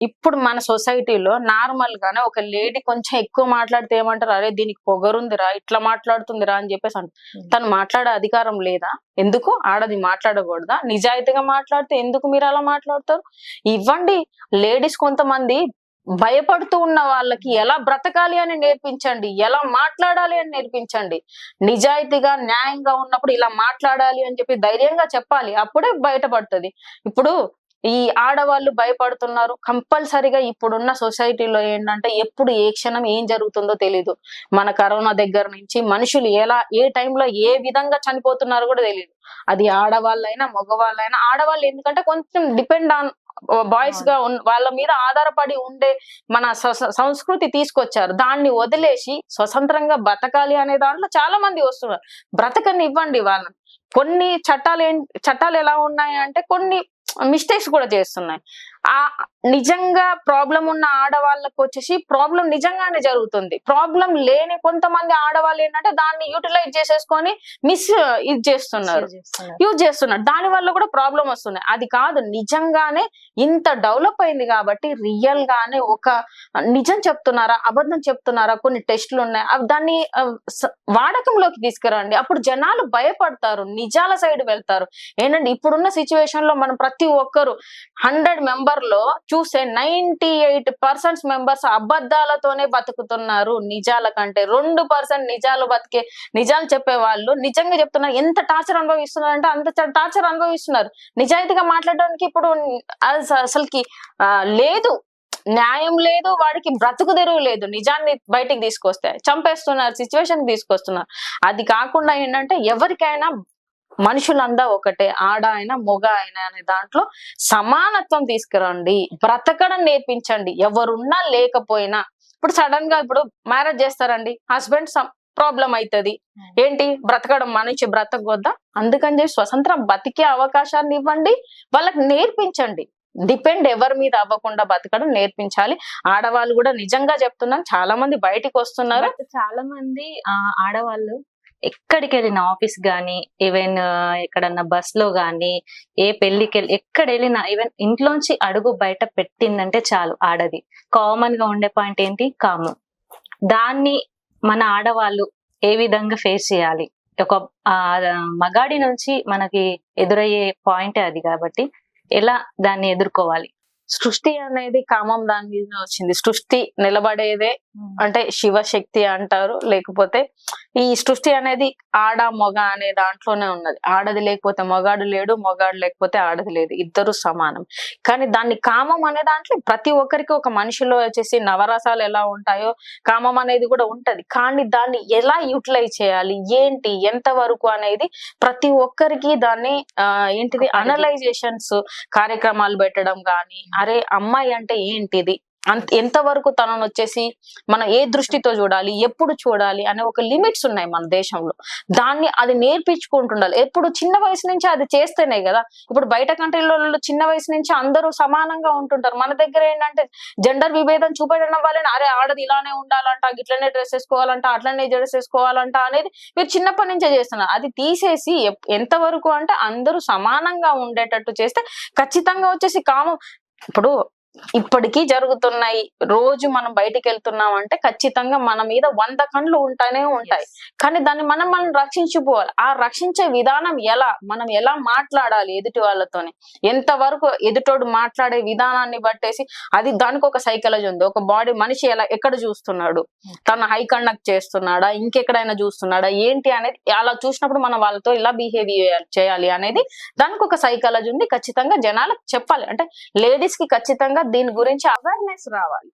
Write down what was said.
ఇప్పుడు మన సొసైటీలో నార్మల్ గానే ఒక లేడీ కొంచెం ఎక్కువ మాట్లాడితే ఏమంటారు? అరే దీనికి పొగరుందిరా ఇట్లా మాట్లాడుతుందిరా అని చెప్పేసి అంటారు తను మాట్లాడే అధికారం లేదా? ఎందుకు? ఆడది మాట్లాడకూడదా? నిజాయితీగా మాట్లాడితే ఎందుకు మీరు అలా మాట్లాడతారు? ఇవ్వండి లేడీస్ కొంతమంది భయపడుతూ ఉన్న వాళ్ళకి ఎలా బ్రతకాలి అని నేర్పించండి ఎలా మాట్లాడాలి అని నేర్పించండి. నిజాయితీగా న్యాయంగా ఉన్నప్పుడు ఇలా మాట్లాడాలి అని చెప్పి ధైర్యంగా చెప్పాలి అప్పుడే బయటపడుతుంది. ఇప్పుడు ఈ ఆడవాళ్ళు భయపడుతున్నారు. కంపల్సరిగా ఇప్పుడున్న సొసైటీలో ఏంటంటే ఎప్పుడు ఏ క్షణం ఏం జరుగుతుందో తెలీదు. మన కరోనా దగ్గర నుంచి మనుషులు ఎలా ఏ టైంలో ఏ విధంగా చనిపోతున్నారో కూడా తెలియదు అది ఆడవాళ్ళైనా మగవాళ్ళైనా ఆడవాళ్ళు ఎందుకంటే కొంచెం డిపెండ్ ఆన్ బాయ్స్గా వాళ్ళ మీద ఆధారపడి ఉండే మన స- సంస్కృతి తీసుకొచ్చారు. దాన్ని వదిలేసి స్వతంత్రంగా బతకాలి అనే దాంట్లో చాలా మంది వస్తున్నారు. బ్రతకని ఇవ్వండి వాళ్ళని. కొన్ని చట్టాలు ఏం చట్టాలు ఎలా ఉన్నాయి అంటే కొన్ని మిస్టేక్స్ కూడా చేస్తున్నాయి. ఆ నిజంగా ప్రాబ్లం ఉన్న ఆడవాళ్ళకు వచ్చేసి ప్రాబ్లం నిజంగానే జరుగుతుంది. ప్రాబ్లం లేని కొంతమంది ఆడవాళ్ళు ఏంటంటే దాన్ని యూటిలైజ్ చేసేసుకొని మిస్ ఇది చేస్తున్నారు. యూజ్ చేస్తున్నారు. దాని వల్ల కూడా ప్రాబ్లం వస్తుంది. అది కాదు నిజంగానే ఇంత డెవలప్ అయింది కాబట్టి రియల్ గానే ఒక నిజం చెప్తున్నారా అబద్ధం చెప్తున్నారా కొన్ని టెస్టులు ఉన్నాయి. అవి దాన్ని వాడకంలోకి తీసుకురండి. అప్పుడు జనాలు భయపడతారు. నిజాల సైడ్ వెళ్తారు. ఏంటంటే ఇప్పుడున్న సిచ్యువేషన్లో మనం ప్రతి ఒక్కరు హండ్రెడ్ మెంబర్ లో చూసే నైన్టీ ఎయిట్ పర్సెంట్ మెంబర్స్ అబద్ధాలతోనే బతుకుతున్నారు. నిజాల కంటే రెండు పర్సెంట్ నిజాలు బతికే నిజాలు చెప్పే వాళ్ళు నిజంగా చెప్తున్నారు. ఎంత టార్చర్ అనుభవిస్తున్నారు అంటే అంత టార్చర్ అనుభవిస్తున్నారు. నిజాయితీగా మాట్లాడడానికి ఇప్పుడు అసలుకి ఆ, లేదు. న్యాయం లేదు వాడికి బ్రతుకు తెరువు లేదు. నిజాన్ని బయటికి తీసుకొస్తే చంపేస్తున్నారు సిచ్యువేషన్ తీసుకొస్తున్నారు. అది కాకుండా ఏంటంటే ఎవరికైనా మనుషులందా ఒకటే ఆడ అయినా మొగ అయినా అనే దాంట్లో సమానత్వం తీసుకురండి. బ్రతకడం నేర్పించండి. ఎవరున్నా లేకపోయినా. ఇప్పుడు సడన్గా ఇప్పుడు మ్యారేజ్ చేస్తారండి. హస్బెండ్ ప్రాబ్లం అవుతుంది ఏంటి? బ్రతకడం మనిషి బ్రతకొద్దా? అందుకని చెప్పి స్వతంత్రం బతికే అవకాశాన్ని ఇవ్వండి. వాళ్ళకి నేర్పించండి. డిపెండ్ ఎవరి మీద అవ్వకుండా బతకడం నేర్పించాలి. ఆడవాళ్ళు కూడా నిజంగా చెప్తున్నాను. చాలా మంది బయటికి వస్తున్నారు. చాలా మంది ఆ, ఆడవాళ్ళు ఎక్కడికి వెళ్ళిన ఆఫీస్ కానీ ఈవెన్ ఎక్కడన్నా బస్లో కానీ ఏ పెళ్ళికి వెళ్ళి ఎక్కడ వెళ్ళినా ఈవెన్ ఇంట్లోంచి అడుగు బయట పెట్టిందంటే చాలు ఆడది. కామన్గా ఉండే పాయింట్ ఏంటి? కాము దాన్ని మన ఆడవాళ్ళు ఏ విధంగా ఫేస్ చేయాలి? ఒక ఆ, మగాడి నుంచి మనకి ఎదురయ్యే పాయింట్ అది కాబట్టి ఎలా దాన్ని ఎదుర్కోవాలి? సృష్టి అనేది కామం దాని మీద వచ్చింది. సృష్టి నిలబడేదే అంటే శివశక్తి అంటారు. లేకపోతే ఈ సృష్టి అనేది ఆడ మొగ అనే దాంట్లోనే ఉన్నది. ఆడది లేకపోతే మొగాడు లేడు మొగాడు లేకపోతే ఆడది లేదు. ఇద్దరు సమానం. కానీ దాన్ని కామం అనే దాంట్లో ప్రతి ఒక్కరికి ఒక మనిషిలో వచ్చేసి నవరసాలు ఎలా ఉంటాయో కామం అనేది కూడా ఉంటది. కానీ దాన్ని ఎలా యూటిలైజ్ చేయాలి? ఏంటి? ఎంత వరకు అనేది ప్రతి ఒక్కరికి దాన్ని ఆ, ఏంటిది. అనలైజేషన్స్ కార్యక్రమాలు పెట్టడం కానీ అరే అమ్మాయి అంటే ఏంటిది? అంత ఎంత వరకు తనను వచ్చేసి మనం ఏ దృష్టితో చూడాలి ఎప్పుడు చూడాలి అనే ఒక లిమిట్స్ ఉన్నాయి మన దేశంలో. దాన్ని అది నేర్పించుకుంటుండాలి. ఎప్పుడు చిన్న వయసు నుంచి అది చేస్తేనే కదా. ఇప్పుడు బయట కంట్రీలలో చిన్న వయసు నుంచి అందరూ సమానంగా ఉంటుంటారు. మన దగ్గర ఏంటంటే జెండర్ విభేదం చూపెట్టడం వల్లనే అరే ఆడది ఇలానే ఉండాలంట ఇట్లనే డ్రెస్ వేసుకోవాలంట అట్లనే డ్రెస్ వేసుకోవాలంట అనేది మీరు చిన్నప్పటి నుంచే చేస్తున్నారు. అది తీసేసి ఎంతవరకు ఎంత వరకు అంటే అందరూ సమానంగా ఉండేటట్టు చేస్తే ఖచ్చితంగా వచ్చేసి కామం. ఇప్పుడు ఇప్పటికీ జరుగుతున్నాయి. రోజు మనం బయటికి వెళ్తున్నాం అంటే ఖచ్చితంగా మన మీద వంద కండ్లు ఉంటానే ఉంటాయి. కానీ దాన్ని మనం మనం రక్షించుకోవాలి ఆ రక్షించే విధానం ఎలా? మనం ఎలా మాట్లాడాలి ఎదుటి వాళ్ళతోని? ఎంత వరకు ఎదుటోడు మాట్లాడే విధానాన్ని బట్టేసి అది దానికి ఒక సైకాలజీ ఉంది. ఒక బాడీ మనిషి ఎలా ఎక్కడ చూస్తున్నాడు? తను హై కండక్ట్ చేస్తున్నాడా? ఇంకెక్కడైనా చూస్తున్నాడా? ఏంటి అనేది అలా చూసినప్పుడు మనం వాళ్ళతో ఇలా బిహేవియర్ చేయాలి అనేది దానికి ఒక సైకాలజీ ఉంది. ఖచ్చితంగా జనాలకు చెప్పాలి. అంటే లేడీస్కి ఖచ్చితంగా దీని గురించి అవేర్నెస్ రావాలి.